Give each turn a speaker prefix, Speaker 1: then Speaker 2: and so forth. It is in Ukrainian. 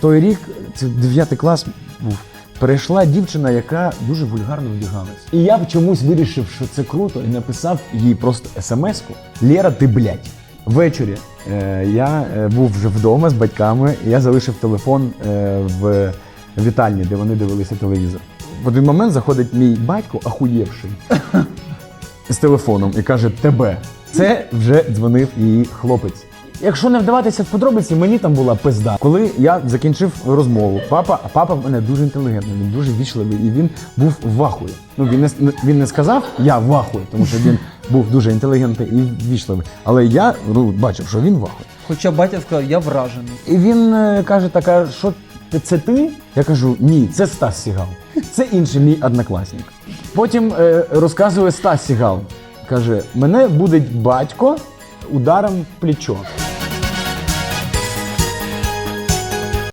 Speaker 1: той рік, це 9 клас був. Перейшла дівчина, яка дуже вульгарно вдягалась. І я б чомусь вирішив, що це круто, і написав їй просто смс-ку Лєра, ти блядь. Ввечері е, я е, був вже вдома з батьками, і я залишив телефон е, в вітальні, де вони дивилися телевізор. В один момент заходить мій батько, ахуєвший, з телефоном і каже: Тебе. Це вже дзвонив її хлопець. Якщо не вдаватися в подробиці, мені там була пизда. Коли я закінчив розмову, папа, а папа в мене дуже інтелігентний, він дуже вічливий, і він був в вахуї. Ну він не він не сказав я в вахуї, тому що він був дуже інтелігентний і вічливий. Але я ну, бачив, що він в вахуї.
Speaker 2: Хоча батя сказав, я вражений.
Speaker 1: І він е, каже: така, що це ти? Я кажу, ні, це Стас Сігал. Це інший мій однокласник. Потім е, розказує Стас Сігал. Каже: мене буде батько ударом в плечо.